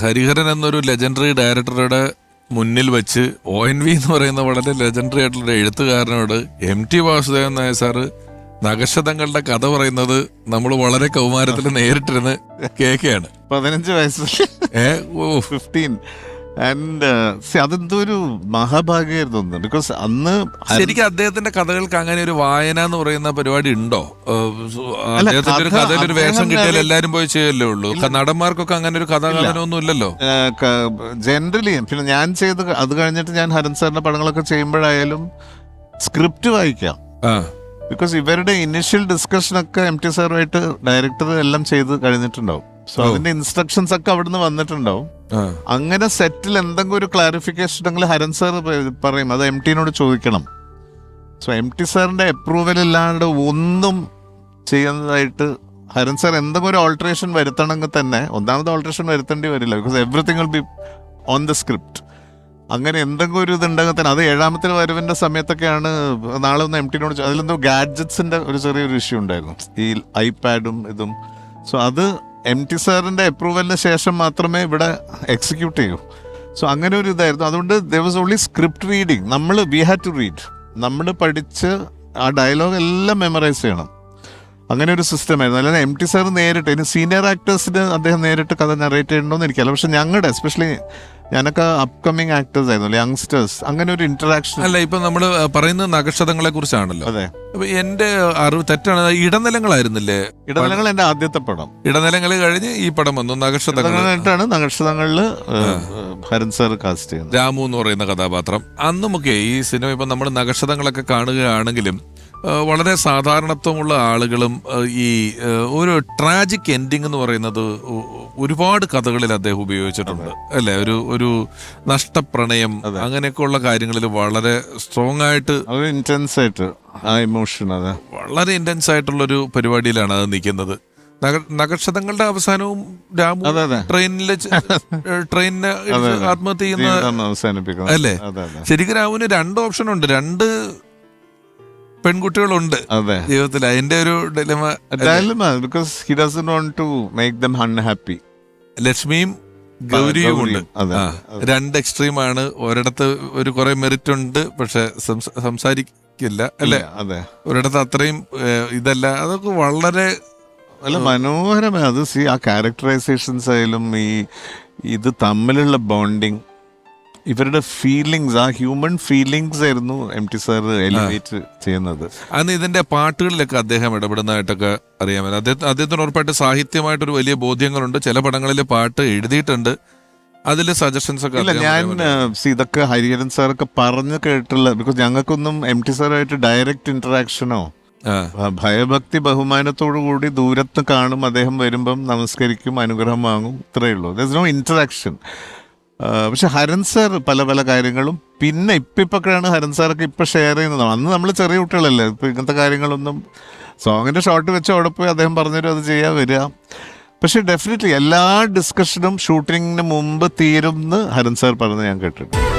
ഹരിഹരൻ എന്നൊരു ലെജൻഡറി ഡയറക്ടറുടെ മുന്നിൽ വെച്ച് ഒ എൻ വി എന്ന് പറയുന്ന വളരെ ലെജൻഡറി ആയിട്ടുള്ള എഴുത്തുകാരനോട് M T Vasudevan Nair sir നഗശതങ്ങളുടെ കഥ പറയുന്നത് നമ്മൾ വളരെ കൗമാരത്തിൽ നേരിട്ടിരുന്ന് കേൾക്കുകയാണ്. പതിനഞ്ച് വയസ്സ്. ഏ ഓ. ഫിഫ്റ്റീൻ ആൻഡ് അതെന്തോ ഒരു മഹാഭാഗ്യമായിരുന്നു ഒന്ന് ബിക്കോസ് അന്ന് ശരിക്കും അദ്ദേഹത്തിന്റെ കഥകൾക്ക് അങ്ങനെ ഒരു വായന എന്ന് പറയുന്ന പരിപാടി ഉണ്ടോ? അദ്ദേഹത്തിന്റെ ഒരു കഥ കഥയിൽ ഒരു വേഷം കിട്ടിയാൽ എല്ലാരും പോയി ചെയ്യല്ലേ ഉള്ളൂ? നടന്മാർക്കൊക്കെ അങ്ങനെ ഒരു കഥാകഥനമൊന്നും ഇല്ലല്ലോ? ജനറലി പിന്നെ ഞാൻ ചെയ്ത് അത് കഴിഞ്ഞിട്ട് ഞാൻ ഹരൻ സാറിന്റെ പടങ്ങളൊക്കെ ചെയ്യുമ്പോഴായാലും സ്ക്രിപ്റ്റ് വായിക്കാം. ബിക്കോസ് ഇവരുടെ ഇനിഷ്യൽ ഡിസ്കഷൻ ഒക്കെ എം ടി സാറുമായിട്ട് ഡയറക്ടർ എല്ലാം ചെയ്ത് കഴിഞ്ഞിട്ടുണ്ടാവും. സോ ഓ. അതിന്റെ ഇൻസ്ട്രക്ഷൻസ് ഒക്കെ അവിടുന്ന് വന്നിട്ടുണ്ടാവും. അങ്ങനെ സെറ്റിൽ എന്തെങ്കിലും ഒരു ക്ലാരിഫിക്കേഷൻ ഉണ്ടെങ്കിൽ ഹരൻ സാർ പറയും. അത് എം ടിനോട് ചോദിക്കണം. സോ എം ടി സാറിന്റെ അപ്രൂവൽ ഇല്ലാണ്ട് ഒന്നും ചെയ്യുന്നതായിട്ട് ഹരൻ സാർ എന്തെങ്കിലും ഒരു ഓൾട്ടറേഷൻ വരുത്തണമെങ്കിൽ തന്നെ ഒന്നാമത് ഓൾട്ടറേഷൻ വരുത്തേണ്ടി വരില്ല. Because everything will be on the script അങ്ങനെ എന്തെങ്കിലും ഒരു ഇതുണ്ടെങ്കിൽ തന്നെ അത് ഏഴാമത്തെ വരവിന്റെ സമയത്തൊക്കെയാണ് നാളെ ഒന്ന് എം ടിനോട് അതിലെന്തോ ഗാഡ്ജറ്റ്സിന്റെ ഒരു ചെറിയൊരു ഇഷ്യൂ ഉണ്ടായിരുന്നു. ഈ ഐപാഡും ഇതും. സോ അത് എം ടി സാറിന്റെ അപ്രൂവലിന് ശേഷം മാത്രമേ ഇവിടെ എക്സിക്യൂട്ട് ചെയ്യൂ. സോ അങ്ങനെ ഒരു ഇതായിരുന്നു. അതുകൊണ്ട് there was only script reading നമ്മൾ വി ഹാഡ് ടു റീഡ് നമ്മൾ പഠിച്ച് ആ ഡയലോഗ് എല്ലാം മെമ്മറൈസ് ചെയ്യണം. അങ്ങനെ ഒരു സിസ്റ്റം ആയിരുന്നു. അല്ലാതെ എം ടി സാർ നേരിട്ട് ഇനി സീനിയർ ആക്ടേഴ്സിന് അദ്ദേഹം നേരിട്ട് കഥ നറേറ്റ് ചെയ്യണമെന്ന് എനിക്കല്ല പക്ഷെ ഞങ്ങളുടെ എസ്പെഷ്യലി ഞാനൊക്കെ അപ്കമിങ് ആക്ടേഴ്സ് ആയിരുന്നു യങ്സ്റ്റേഴ്സ് അങ്ങനെ ഒരു ഇന്ററാക്ഷൻ അല്ല ഇപ്പൊ നമ്മൾ പറയുന്നത് നഗക്ഷതങ്ങളെ കുറിച്ചാണല്ലോ. അതെ. അപ്പൊ എന്റെ അറിവ് തെറ്റാണ് ഇടനിലങ്ങളായിരുന്നില്ലേ? ഇടനിലങ്ങൾ എന്റെ ആദ്യത്തെ പടം. ഇടനിലങ്ങൾ കഴിഞ്ഞ് ഈ പടം വന്നു നഗക്ഷതങ്ങൾ ഇടനിലമായിട്ടാണ് ഭരത് സാർ കാസ്റ്റ് ചെയ്യുന്നത്. രാമു എന്ന് പറയുന്ന കഥാപാത്രം. അന്നുമൊക്കെ ഈ സിനിമ ഇപ്പൊ നമ്മൾ നഗക്ഷതങ്ങളൊക്കെ കാണുകയാണെങ്കിലും വളരെ സാധാരണത്വമുള്ള ആളുകളും ഈ ഒരു ട്രാജിക് എൻഡിങ് എന്ന് പറയുന്നത് ഒരുപാട് കഥകളിൽ അദ്ദേഹം ഉപയോഗിച്ചിട്ടുണ്ട്. അല്ലെ? ഒരു ഒരു നഷ്ടപ്രണയം അങ്ങനെയൊക്കെ ഉള്ള കാര്യങ്ങളിൽ വളരെ സ്ട്രോങ് ആയിട്ട് ഇന്റൻസ് ആയിട്ട് ആ ഇമോഷൻ അതെ. വളരെ ഇന്റൻസ് ആയിട്ടുള്ള ഒരു പരിപാടിയിലാണ് അത് നിൽക്കുന്നത്. നഗ- നഗക്ഷതങ്ങളുടെ അവസാനവും രാമു ട്രെയിനിൽ ട്രെയിനിന് ആത്മഹത്യ ചെയ്യുന്ന അല്ലേ? ശരിക്കും രാമുവിന് രണ്ട് ഓപ്ഷൻ ഉണ്ട്. രണ്ട് പെൺകുട്ടികളുണ്ട് ജീവിതത്തിൽ അതിന്റെ ഒരു dilemma because he doesn't want to make them unhappy ലക്ഷ്മിയും ഗൗരിയും ഉണ്ട് രണ്ട് എക്സ്ട്രീം ആണ്. ഒരിടത്ത് ഒരു കുറെ മെറിറ്റ് ഉണ്ട് പക്ഷെ സംസ- സംസാരിക്കില്ല അല്ലെ? അതെ. ഒരിടത്ത് അത്രയും ഇതല്ല. അതൊക്കെ വളരെ അല്ല മനോഹരമായ. അത് സി ആ ക്യാരക്ടറൈസേഷൻസ് ആയാലും ഈ ഇത് തമ്മിലുള്ള ബോണ്ടിങ് ഇവരുടെ ഫീലിങ്സ് ആ ഹ്യൂമൻ ഫീലിങ്സ് ആയിരുന്നു എം ടി സാർ എലിവേറ്റ് ചെയ്യുന്നത്. അന്ന് ഇതിന്റെ പാട്ടുകളിലൊക്കെ അദ്ദേഹം ഇടപെടുന്നതായിട്ടൊക്കെ അറിയാമല്ലോ. അദ്ദേഹം അദ്ദേഹത്തിന് ഉറപ്പായിട്ട് സാഹിത്യമായിട്ടൊരു വലിയ ബോധ്യങ്ങളുണ്ട്. ചില പടങ്ങളിൽ പാട്ട് എഴുതിയിട്ടുണ്ട്. അതിൽ സജഷൻസ് ഒക്കെ ഇല്ല ഞാൻ ഇതൊക്കെ ഹരിഹരൻ സാറൊക്കെ പറഞ്ഞു കേട്ടുള്ള ബിക്കോസ് ഞങ്ങൾക്കൊന്നും എം ടി സാറുമായിട്ട് ഡയറക്റ്റ് ഇന്ററാക്ഷനോ ഭയഭക്തി ബഹുമാനത്തോടു കൂടി ദൂരത്ത് കാണും. അദ്ദേഹം വരുമ്പം നമസ്കരിക്കും അനുഗ്രഹം വാങ്ങും. ഇത്രയേ ഉള്ളൂ. ദോ നോ ഇന്ററാക്ഷൻ പക്ഷെ ഹരൻ സാർ പല പല കാര്യങ്ങളും പിന്നെ ഇപ്പം ഇപ്പൊക്കെയാണ് ഹരൻ സാറൊക്കെ ഇപ്പം ഷെയർ ചെയ്യുന്നത്. അന്ന് നമ്മൾ ചെറിയ കുട്ടികളല്ലേ ഇപ്പം ഇങ്ങനത്തെ കാര്യങ്ങളൊന്നും സോങ്ങിന്റെ ഷോട്ട് വെച്ച് അവിടെ പോയി അദ്ദേഹം പറഞ്ഞുതരും അത് ചെയ്യാൻ വരിക പക്ഷെ ഡെഫിനറ്റ്ലി എല്ലാ ഡിസ്കഷനും ഷൂട്ടിങ്ങിന് മുമ്പ് തീരും എന്ന് ഹരൻ സാർ പറഞ്ഞ് ഞാൻ കേട്ടിട്ടുണ്ട്.